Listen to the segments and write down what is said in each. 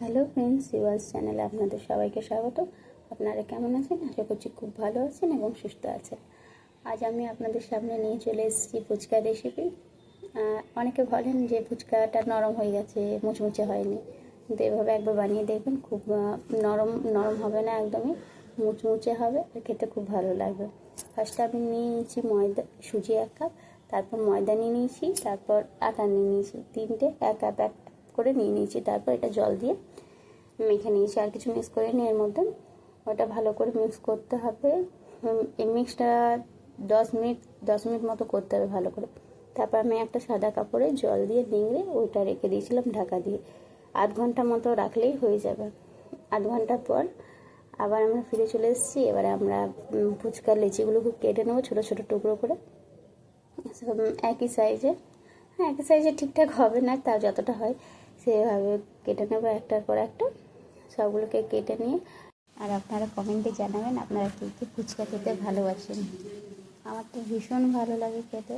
Hello friends ইওয়াজ চ্যানেলে আপনাদের সবাইকে স্বাগত। আপনারা কেমন আছেন? আশা করছি খুব ভালো আছেন এবং সুস্থ আছেন। আজ আমি আপনাদের সামনে নিয়ে চলে এসেছি ফুচকা রেসিপি অনেকে বলেন যে ফুচকাটা নরম হয়ে গেছে, মুচমুচে হয়নি। কিন্তু এভাবে একবার বানিয়ে দেখবেন, খুব নরম নরম হবে না একদমই, মুচমুচে হবে আর খেতে খুব ভালো লাগবে। ফার্স্টে আমি নিয়ে নিয়েছি ময়দা, সুজি এক কাপ, তারপর ময়দা নিয়ে নিয়েছি, তারপর আটা নিয়ে নিয়েছি। তিনটে, এক কাপ এক করে নিয়ে নিয়েছি। তারপর এটা জল দিয়ে মেখে নিয়েছি। আর কিছু মিক্স করে নিই এর মধ্যে। ওটা ভালো করে মিক্স করতে হবে। এই মিক্সটা দশ মিনিট দশ মিনিট মতো করতে হবে ভালো করে। তারপর আমি একটা সাদা কাপড়ে জল দিয়ে নিংড়ে ওইটা রেখে দিয়েছিলাম ঢাকা দিয়ে। আধ ঘণ্টা মতো রাখলেই হয়ে যাবে। আধ ঘণ্টা পর আবার আমরা ফিরে চলে এসেছি। এবারে আমরা ফুচকার লেচিগুলোকে কেটে নেব ছোটো ছোটো টুকরো করে। একই সাইজে হ্যাঁ একই সাইজে ঠিকঠাক হবে না তা যতটা হয়। সেভাবে কেটে নেব একটার পর একটা। সবগুলোকে কেটে নিয়ে আর আপনারা কমেন্টে জানাবেন আপনারা কী কী ফুচকা খেতে ভালোবাসেন। আমার তো ভীষণ ভালো লাগে খেতে।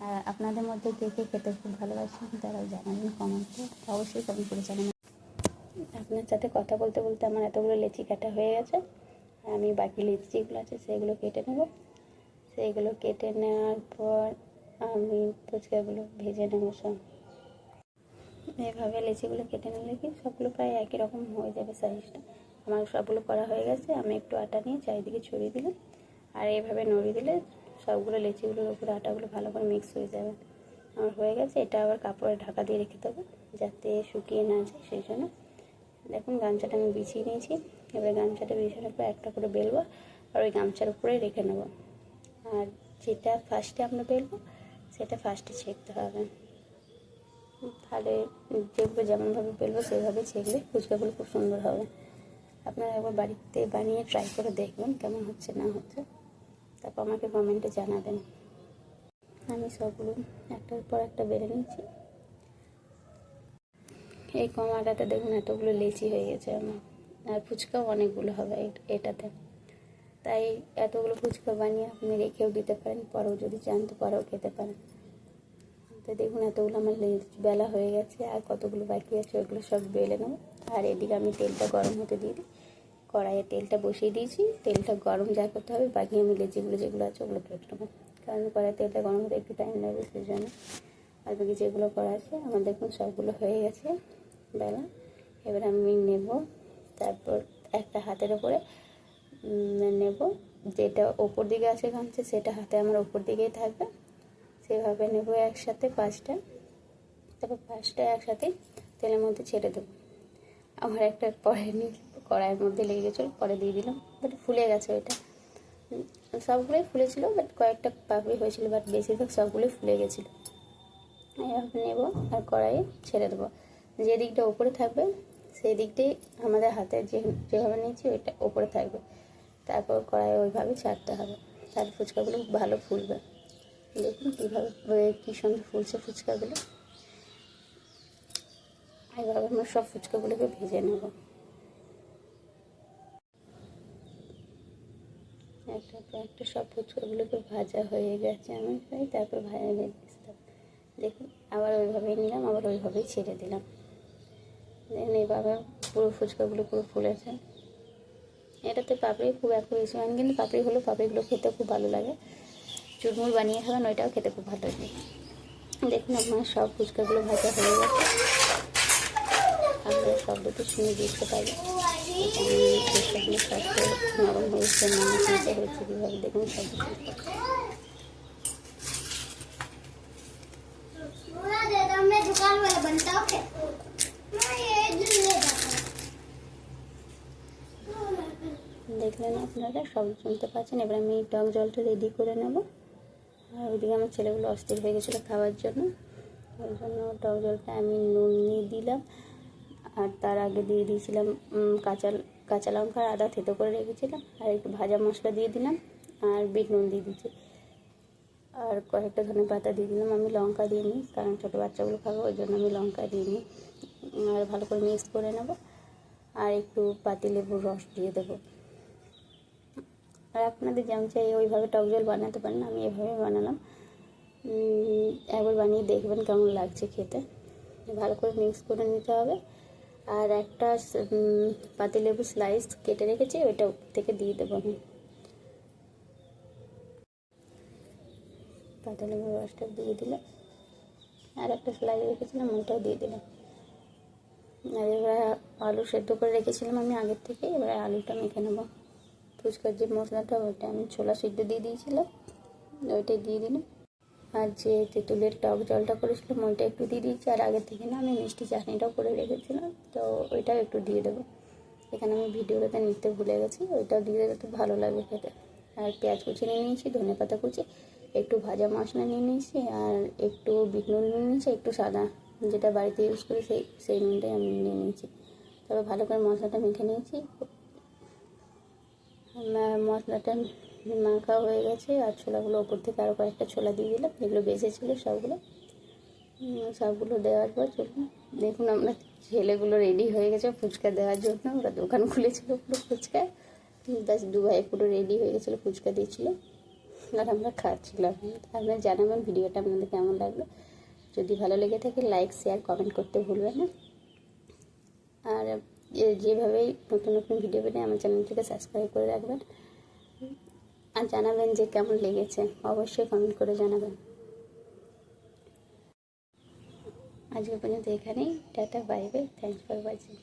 আর আপনাদের মধ্যে কে কে খেতে খুব ভালোবাসেন তারাও জানাবেন কমেন্টে। অবশ্যই কমেন্ট করে জানাবেন। আপনার সাথে কথা বলতে বলতে আমার এতগুলো লেচি কাটা হয়ে গেছে। আমি বাকি লেচিগুলো আছে সেগুলো কেটে নেব। সেইগুলো কেটে নেওয়ার পর আমি ফুচকাগুলো ভেজে নেব সব। এভাবে লেচিগুলো কেটে নিলে কি সবগুলো প্রায় একই রকম হয়ে যাবে সাইজটা আমার সবগুলো করা হয়ে গেছে, আমি একটু আটা নিয়ে চারিদিকে ছড়িয়ে দিলাম। আর এইভাবে নড়িয়ে দিলে সবগুলো লেচিগুলোর উপরে আটাগুলো ভালো করে মিক্স হয়ে যাবে। আমার হয়ে গেছে, এটা আবার কাপড়ে ঢাকা দিয়ে রেখে দেবো, যাতে শুকিয়ে না যায়, সেই জন্য। দেখুন গামছাটা আমি বিছিয়ে নিয়েছি, এবার গামছাটা বিছানোর পর একটা করে বেলবো, আর ওই গামছার উপরে রেখে নেব। আর যেটা ফার্স্টে আমরা বেলবো, সেটা ফার্স্টে ছেঁকতে হবে। তাহলে যেগুলো যেমনভাবে বেলবো সেভাবে ছেঁকলে ফুচকাগুলো খুব সুন্দর হবে। আপনারা একবার বাড়িতে বানিয়ে ট্রাই করে দেখবেন কেমন হচ্ছে, না হচ্ছে। তারপর আমাকে কমেন্টে জানাবেন। আমি সবগুলো একটার পর একটা বেড়ে নিয়েছি এই কম দেখুন, এতগুলো লেচি হয়ে গেছে আমার। আর ফুচকাও অনেকগুলো হবে এটাতে। তাই এতগুলো ফুচকা বানিয়ে আপনি রেখেও দিতে পারেন, পরেও যদি চান তো পরেও খেতে পারেন। তো দেখুন, এতগুলো আমার বেলা হয়ে গেছে, আর কতগুলো বাকি আছে ওইগুলো সব বেলে নেব। আর এদিকে আমি তেলটা গরম হতে দিয়ে দিই। কড়াইয়ে তেলটা বসিয়ে দিয়েছি। তেলটা গরম যা করতে হবে, বাকি আমি লেচিগুলো যেগুলো আছে ওগুলো কেটে নেব। কারণ কড়াই তেলটা গরম হতে একটু টাইম লাগবে সেই জন্য আর বাকি যেগুলো করা আছে, আমার দেখুন সবগুলো হয়ে গেছে বেলা। এবার আমি নেব, তারপর একটা হাতের ওপরে নেব। যেটা ওপর দিকে আছে গামছা সেটা হাতে আমার ওপর দিকেই থাকবে। সেভাবে নেব একসাথে পাঁচটা। তারপর পাঁচটা একসাথে তেলের মধ্যে ছেড়ে দেবো। আমার একটা পরে নি কড়াইয়ের মধ্যে লেগে গেছিল, পরে দিয়ে দিলাম। বাট ফুলে গেছে ওইটা। সবগুলোই ফুলেছিল বাট কয়েকটা পাপড়ি হয়েছিল বাট বেশিরভাগ সবগুলোই ফুলে গেছিল। এভাবে নেব আর কড়াইয়ে ছেড়ে দেবো। যে দিকটা উপরে থাকবে, সেই দিকটাই আমাদের হাতে যে, যেভাবে নিয়েছি, ওইটা ওপরে থাকবে। তারপর কড়াইয়ে ওইভাবে ছাড়তে হবে। তাহলে ফুচকাগুলো ভালো ফুলবে। দেখুন কীভাবে কী সুন্দর ফুলছে ফুচকাগুলো। এইভাবে আমরা সব ফুচকাগুলোকে ভেজে নেব। একটা পর একটা সব ফুচকাগুলোকে ভাজা হয়ে গেছে আমি প্রায় তারপর ভাজা ভেজে দেখুন, আবার ওইভাবেই নিলাম, আবার ওইভাবেই ছেড়ে দিলাম। দেখুন এইভাবে পুরো ফুচকাগুলো পুরো ফুলেছে। এটাতে পাপড়ি খুব একটা বেশি হয়নি কিন্তু পাপড়ি হলেও পাপড়িগুলো খেতে খুব ভালো লাগে। চুরমুর বানিয়ে খাবেন, ওইটাও খেতে খুব ভালো লাগে। দেখুন আপনার সব ফুচকাগুলো ভাজা হয়ে গেছে। আপনারা শব্দটি শুনে বুঝতে পারবেন নরম হয়েছে নানা হয়েছে কীভাবে দেখুন সব দেখলেন আপনারা সব শুনতে পাচ্ছেন এবার আমি টক জলটা রেডি করে নেব। আর ওইদিকে আমার ছেলেগুলো অস্থির হয়ে গেছিল খাওয়ার জন্য। ওই জন্য টক জলটা আমি নুন নিয়ে দিলাম। আর তার আগে দিয়ে দিয়েছিলাম কাঁচা কাঁচা লঙ্কা আদা থেতো করে রেখেছিলাম। আর একটু ভাজা মশলা দিয়ে দিলাম আর বিট নুন দিয়ে দিয়েছি। আর কয়েকটা ধনে পাতা দিয়ে দিলাম। আমি লঙ্কা দিয়ে নিই, কারণ ছোটো বাচ্চাগুলো খাব, ওই জন্য আমি লঙ্কা দিয়ে নিই। আর ভালো করে মিক্স করে নেব। আর একটু পাতিলেবুর রস দিয়ে দেবো। আর আপনাদের যেমন চাই ওইভাবে টক জল বানাতে পারেন, আমি এভাবে বানালাম। একবার বানিয়ে দেখবেন কেমন লাগছে খেতে। ভালো করে মিক্স করে নিতে হবে। আর একটা পাতিলেবু স্লাইস কেটে রেখেছি, ওইটা থেকে দিয়ে দেবো আমি। পাতিলেবুর রসটা দিয়ে দিলাম। আর একটা স্লাইস রেখেছিলাম ওইটাও দিয়ে দিলাম। আর এবার আলু সেদ্ধ করে রেখেছিলাম আমি আগের থেকে, এবার আলুটা মেখে নেব। ফুচকার যে মশলাটা, ওইটা আমি ছোলা সিদ্ধ দিয়ে দিয়েছিলাম। ওইটাই দিয়ে দিলাম। আর যে তেঁতুলের টক জলটা করেছিলাম, ওইটা একটু দিয়ে দিয়েছি। আর আগের থেকে না আমি মিষ্টি চাটনিটাও করে রেখেছিলাম। তো ওইটাও একটু দিয়ে দেবো। এখানে আমি ভিডিওটাতে নিতে ভুলে গেছি। ওইটাও দিয়ে দেবে তো ভালো লাগবে খেতে। আর পেঁয়াজ কুচি নিয়ে নিয়েছি, ধনে পাতা কুচি, একটু ভাজা মশলা নিয়ে নিয়েছি, আর একটু বিট নুন নিয়ে নিয়েছি, একটু সাদা। যেটা বাড়িতে ইউজ করি সেই সেই নুনটাই আমি নিয়ে নিয়েছি। তবে ভালো করে মশলাটা মেখে নিয়েছি। মশলাটা মাখা হয়ে গেছে আর ছোলাগুলো ওপর থেকে আরও কয়েকটা ছোলা দিয়ে দিলাম, যেগুলো বেঁচে ছিল সবগুলো। সবগুলো দেওয়ার পর চলুন, দেখুন আমরা ছেলেগুলো রেডি হয়ে গেছে ফুচকা দেওয়ার জন্য। ওরা দোকান খুলেছিল পুরো ফুচকা। ব্যাস দু ভাই পুরো রেডি হয়ে গেছিল, ফুচকা দিয়েছিল আর আমরা খাচ্ছিলাম। আপনারা জানাবেন ভিডিওটা আপনাদের কেমন লাগল। যদি ভালো লেগে থাকে লাইক শেয়ার কমেন্ট করতে ভুলবেন না। আর যেভাবেই নতুন নতুন ভিডিও পেলে আমার চ্যানেলটিকে সাবস্ক্রাইব করে রাখবেন। আর জানাবেন যে কেমন লেগেছে, অবশ্যই কমেন্ট করে জানাবেন। আজকে পর্যন্ত এখানেই, tata bye thank for watching